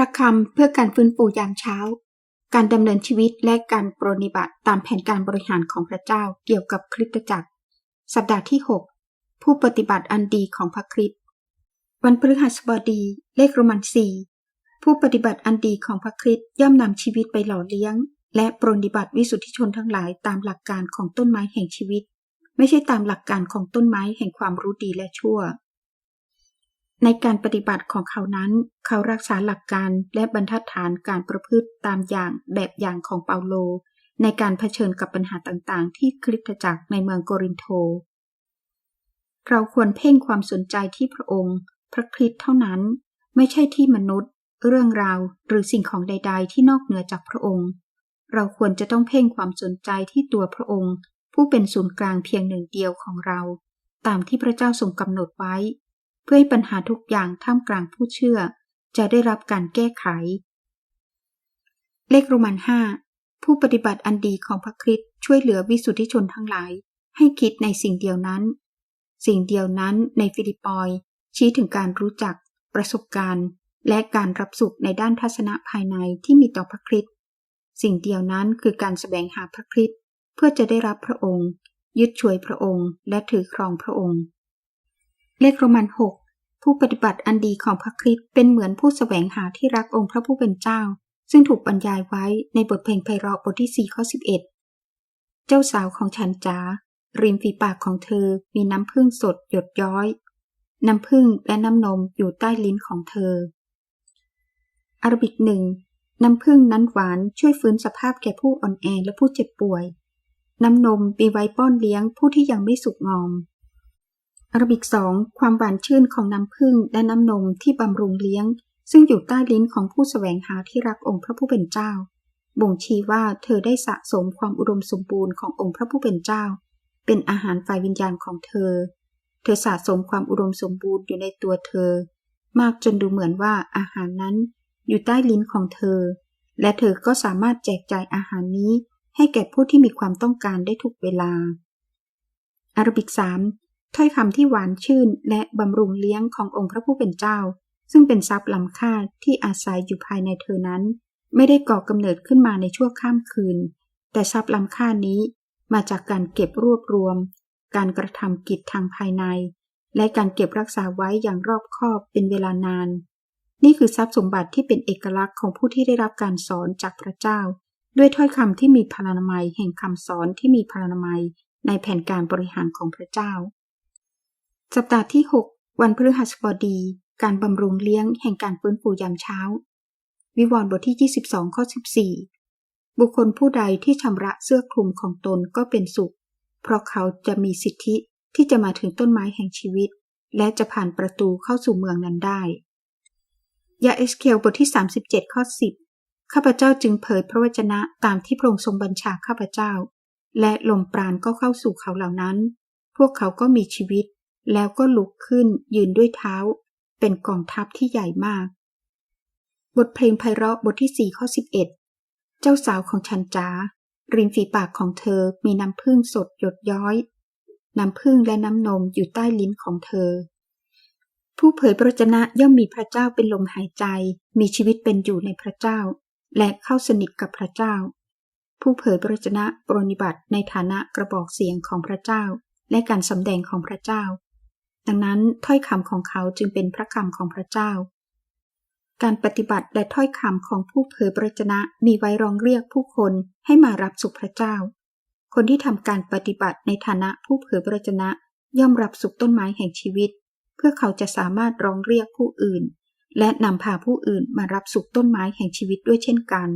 ระคำเพื่อการฟื้นฟูยามเช้า การดำเนินชีวิตและการปรนนิบัติตามแผนการบริหารของพระเจ้าเกี่ยวกับคริสตจักร สัปดาห์ที่ 6 ผู้ปฏิบัติอันดีของพระคริสต์วันพฤหัสบดี เลขโรมันสี่ผู้ปฏิบัติอันดีของพระคริสต์ย่อมนำชีวิตไปหล่อเลี้ยง และปรนนิบัติวิสุทธิชนทั้งหลายตามหลักการของต้นไม้แห่งชีวิต ไม่ใช่ตามหลักการของต้นไม้แห่งความรู้ดีและชั่ว ในการปฏิบัติของเขานั้น เขารักษาหลักการและบรรทัดฐานการประพฤติตามอย่างแบบอย่างของเปาโล ในการเผชิญกับปัญหาต่างๆ ที่คริสตจักรในเมืองโกรินโตเราควรเพ่งความสนใจที่พระองค์ พระคริสต์เท่านั้น ไม่ใช่ที่มนุษย์ เรื่องราวหรือสิ่งของใด ๆ ที่นอกเหนือจากพระองค์ เราควรจะต้องเพ่งความสนใจที่ตัวพระองค์ ผู้เป็นศูนย์กลางเพียงหนึ่งเดียวของเรา ตามที่พระเจ้าทรงกำหนดไว้ พื่อให้ปัญหาทุกอย่างท่ามกลางผู้เชื่อ จะได้รับการแก้ไข เลขโรมันห้าผู้ปฏิบัติอันดีของพระคริสต์ช่วยเหลือวิสุทธิชนทั้งหลาย ให้คิดในสิ่งเดียวนั้น สิ่งเดียวนั้นในฟิลิปปอยชี้ถึงการรู้จัก ประสบการณ์ และการรับสุขในด้านทัศนะภายในที่มีต่อพระคริสต์สิ่งเดียวนั้นคือการแสวงหาพระคริสต์เพื่อจะได้รับพระองค์ ยึดช่วยพระองค์ และถือครองพระองค์ เลขโรมันหกผู้ปฏิบัติอันดีของพระคริสต์เป็นเหมือนผู้แสวงหาที่รักองค์พระผู้เป็นเจ้า ซึ่งถูกบรรยายไว้ในบทเพลงไพเราะบทที่4ข้อ11เจ้าสาวของฉันจ๋าริมฝีปากของเธอมีน้ำผึ้งสดหยดย้อย น้ำผึ้งและน้ำนมอยู่ใต้ลิ้นของเธออารบิกหนึ่งน้ำผึ้งนั้นหวานช่วยฟื้นสภาพแก่ผู้อ่อนแอและผู้เจ็บป่วย น้ำนมมีไว้ป้อนเลี้ยงผู้ที่ยังไม่สุกงอม อารบิกสองความหวานชื่นของน้ำผึ้งและน้ำนมที่บำรุงเลี้ยง ซึ่งอยู่ใต้ลิ้นของผู้แสวงหาที่รักองค์พระผู้เป็นเจ้า บ่งชี้ว่าเธอได้สะสมความอุดมสมบูรณ์ขององค์พระผู้เป็นเจ้า เป็นอาหารฝ่ายวิญญาณของเธอ เธอสะสมความอุดมสมบูรณ์อยู่ในตัวเธอ มากจนดูเหมือนว่าอาหารนั้นอยู่ใต้ลิ้นของเธอ และเธอก็สามารถแจกจ่ายอาหารนี้ให้แก่ผู้ที่มีความต้องการได้ทุกเวลาอารบิกสาม ถ้อยคำที่หวานชื่นและบำรุงเลี้ยงขององค์พระผู้เป็นเจ้า ซึ่งเป็นทรัพย์ล้ำค่าที่อาศัยอยู่ภายในเธอนั้น ไม่ได้ก่อกำเนิดขึ้นมาในชั่วข้ามคืน แต่ทรัพย์ล้ำค่านี้มาจากการเก็บรวบรวม การกระทำกิจทางภายใน และการเก็บรักษาไว้อย่างรอบคอบเป็นเวลานาน นี่คือทรัพย์สมบัติที่เป็นเอกลักษณ์ของผู้ที่ได้รับการสอนจากพระเจ้า ด้วยถ้อยคำที่มีพลานามัยแห่งคำสอนที่มีพลานามัยในแผนการบริหารของพระเจ้า สัปดาห์ที่ 6 วันพฤหัสบดี การบำรุงเลี้ยงแห่งการฟื้นฟูยามเช้า วิวรณ์บทที่ 22 ข้อ 14 บุคคลผู้ใดที่ชำระเสื้อคลุมของตนก็เป็นสุข เพราะเขาจะมีสิทธิที่จะมาถึงต้นไม้แห่งชีวิต และจะผ่านประตูเข้าสู่เมืองนั้นได้ ยาเอสเคียวบทที่ 37 ข้อ 10 ข้าพเจ้าจึงเผยพระวจนะตามที่พระองค์ทรงบัญชาข้าพเจ้า และลมปราณก็เข้าสู่เขาเหล่านั้น พวกเขาก็มีชีวิต แล้วก็ลุกขึ้นยืนด้วยเท้า เป็นกองทัพที่ใหญ่มาก บทเพลงไพเราะบทที่ 4 ข้อ 11 เจ้าสาวของฉันจ๋าริมฝีปากของเธอมีน้ำผึ้งสดหยดย้อย น้ำผึ้งและน้ำนมอยู่ใต้ลิ้นของเธอ ผู้เผยพระวจนะย่อมมีพระเจ้าเป็นลมหายใจ มีชีวิตเป็นอยู่ในพระเจ้า และเข้าสนิทกับพระเจ้า ผู้เผยพระวจนะปรนิบัติในฐานะกระบอกเสียงของพระเจ้า และการสำแดงของพระเจ้า ดังนั้นถ้อยคำของเขาจึงเป็นพระคำของพระเจ้า การปฏิบัติและถ้อยคำของผู้เผยพระวจนะมีไว้รองเรียกผู้คนให้มารับสุขพระเจ้า คนที่ทำการปฏิบัติในฐานะผู้เผยพระวจนะย่อมรับสุขต้นไม้แห่งชีวิต เพื่อเขาจะสามารถร้องเรียกผู้อื่น และนำพาผู้อื่นมารับสุขต้นไม้แห่งชีวิตด้วยเช่นกัน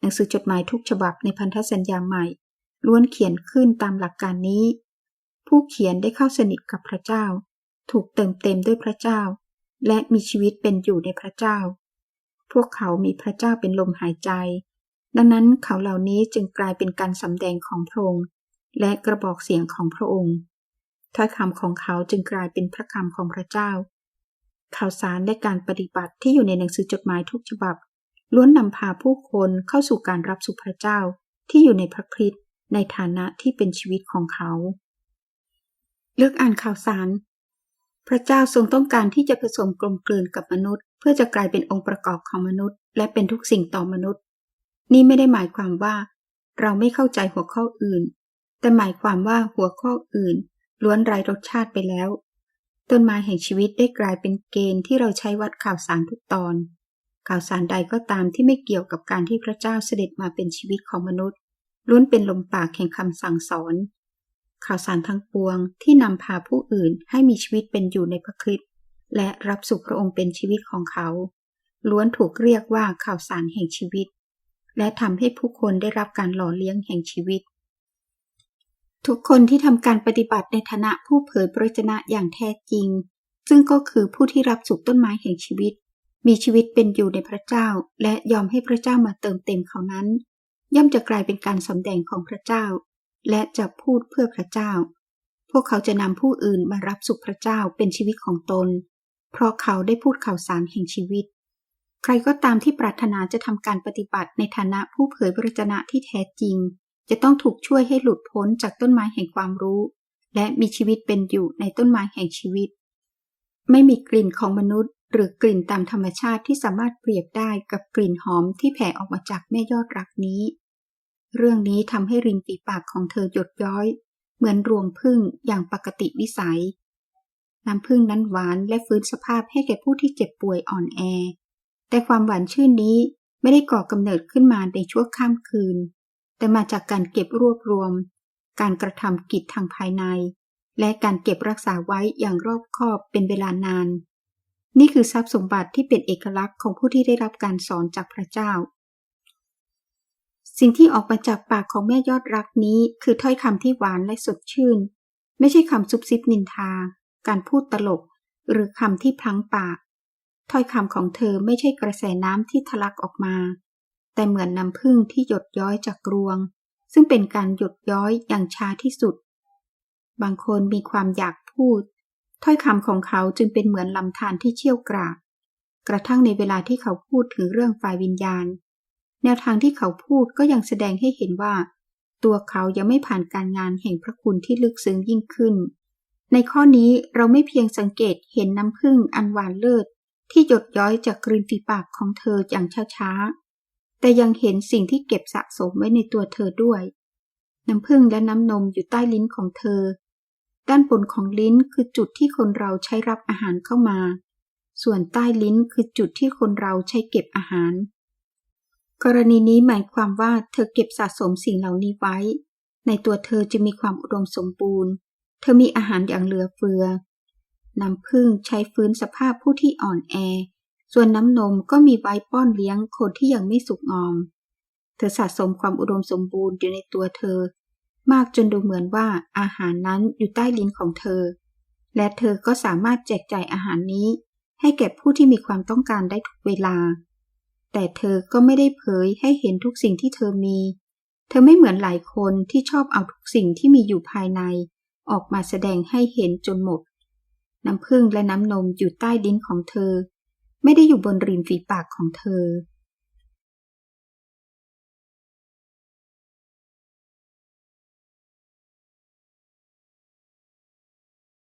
หนังสือจดหมายทุกฉบับในพันธสัญญาใหม่ล้วนเขียนขึ้นตามหลักการนี้ ผู้เขียนได้เข้าสนิทกับพระเจ้า ถูกเติมเต็มด้วยพระเจ้า และมีชีวิตเป็นอยู่ในพระเจ้า พวกเขามีพระเจ้าเป็นลมหายใจ ดังนั้นเขาเหล่านี้จึงกลายเป็นการสำแดงของพระองค์และกระบอกเสียงของพระองค์ถ้อยคำของเขาจึงกลายเป็นพระคำของพระเจ้า ข่าวสารและการปฏิบัติที่อยู่ในหนังสือจดหมายทุกฉบับ ล้วนนำพาผู้คนเข้าสู่การรับสุขพระเจ้าที่อยู่ในพระคริสต์ในฐานะที่เป็นชีวิตของเขา เลือกอ่านข่าวสาร พระเจ้าทรงต้องการที่จะผสมกลมกลืนกับมนุษย์ เพื่อจะกลายเป็นองค์ประกอบของมนุษย์ และเป็นทุกสิ่งต่อมนุษย์ นี่ไม่ได้หมายความว่า เราไม่เข้าใจหัวข้ออื่น แต่หมายความว่าหัวข้ออื่น ล้วนไร้รสชาติไปแล้ว ต้นไม้แห่งชีวิตได้กลายเป็นเกณฑ์ที่เราใช้วัดข่าวสารทุกตอน ข่าวสารใดก็ตามที่ไม่เกี่ยวกับการที่พระเจ้าเสด็จมาเป็นชีวิตของมนุษย์ล้วนเป็นลมปากแห่งคำสั่งสอน ข่าวสารทั้งปวงที่นำพาผู้อื่นให้มีชีวิตเป็นอยู่ในพระคริสต์และรับสุขพระองค์เป็นชีวิตของเขา ล้วนถูกเรียกว่าข่าวสารแห่งชีวิต และทำให้ผู้คนได้รับการหล่อเลี้ยงแห่งชีวิต ทุกคนที่ทำการปฏิบัติในฐานะผู้เผยพระชนะอย่างแท้จริง ซึ่งก็คือผู้ที่รับสุขต้นไม้แห่งชีวิต มีชีวิตเป็นอยู่ในพระเจ้า และยอมให้พระเจ้ามาเติมเต็มเขานั้น ย่อมจะกลายเป็นการสำแดงของพระเจ้า และจะพูดเพื่อพระเจ้า พวกเขาจะนำผู้อื่นมารับสุขพระเจ้าเป็นชีวิตของตน เพราะเขาได้พูดข่าวสารแห่งชีวิต ใครก็ตามที่ปรารถนาจะทำการปฏิบัติในฐานะผู้เผยพระชนะที่แท้จริง จะต้องถูกช่วยให้หลุดพ้นจากต้นไม้แห่งความรู้ และมีชีวิตเป็นอยู่ในต้นไม้แห่งชีวิต ไม่มีกลิ่นของมนุษย์ หรือกลิ่นตามธรรมชาติที่สามารถเปรียบได้กับกลิ่นหอมที่แผ่ออกมาจากแม่ยอดรักนี้ เรื่องนี้ทำให้ริมฝีปากของเธอหยดย้อย เหมือนรวงพึ่งอย่างปกติวิสัย น้ำพึ่งนั้นหวานและฟื้นสภาพให้แก่ผู้ที่เจ็บป่วยอ่อนแอ แต่ความหวานชื่นนี้ไม่ได้ก่อกำเนิดขึ้นมาในชั่วข้ามคืน แต่มาจากการเก็บรวบรวม การกระทำกิจทางภายใน และการเก็บรักษาไว้อย่างรอบคอบเป็นเวลานาน นี่คือทรัพย์สมบัติที่เป็นเอกลักษณ์ของผู้ที่ได้รับการสอนจากพระเจ้า สิ่งที่ออกมาจากปากของแม่ยอดรักนี้คือถ้อยคำที่หวานและสดชื่น ไม่ใช่คำซุบซิบนินทา การพูดตลก หรือคำที่พลั้งปาก ถ้อยคำของเธอไม่ใช่กระแสน้ำที่ทะลักออกมา แต่เหมือนน้ำพึ่งที่หยดย้อยจากรวง ซึ่งเป็นการหยดย้อยอย่างช้าที่สุด บางคนมีความอยากพูด ถ้อยคำของเขาจึงเป็นเหมือนลำธารที่เชี่ยวกรากกระทั่งในเวลาที่เขาพูดถึงเรื่องฝ่ายวิญญาณ แนวทางที่เขาพูดก็ยังแสดงให้เห็นว่า ตัวเขายังไม่ผ่านการงานแห่งพระคุณที่ลึกซึ้งยิ่งขึ้น ในข้อนี้เราไม่เพียงสังเกตเห็นน้ำพึ่งอันหวานเลิศที่หยดย้อยจากกริมฝีปากของเธออย่างช้าๆ แต่ยังเห็นสิ่งที่เก็บสะสมไว้ในตัวเธอด้วย น้ำพึ่งและน้ำนมอยู่ใต้ลิ้นของเธอ ด้านบนของลิ้นคือจุดที่คนเราใช้รับอาหารเข้ามา ส่วนใต้ลิ้นคือจุดที่คนเราใช้เก็บอาหาร กรณีนี้หมายความว่าเธอเก็บสะสมสิ่งเหล่านี้ไว้ ในตัวเธอจะมีความอุดมสมบูรณ์ เธอมีอาหารอย่างเหลือเฟือ น้ำพึ่งใช้ฟื้นสภาพผู้ที่อ่อนแอ ส่วนน้ำนมก็มีไว้ป้อนเลี้ยงคนที่ยังไม่สุกงอม เธอสะสมความอุดมสมบูรณ์อยู่ในตัวเธอ มากจนดูเหมือนว่าอาหารนั้นอยู่ใต้ลิ้นของเธอ และเธอก็สามารถแจกจ่ายอาหารนี้ ให้แก่ผู้ที่มีความต้องการได้ทุกเวลา แต่เธอก็ไม่ได้เผยให้เห็นทุกสิ่งที่เธอมี เธอไม่เหมือนหลายคนที่ชอบเอาทุกสิ่งที่มีอยู่ภายใน ออกมาแสดงให้เห็นจนหมด น้ำผึ้งและน้ำนมอยู่ใต้ดินของเธอ ไม่ได้อยู่บนริมฝีปากของเธอ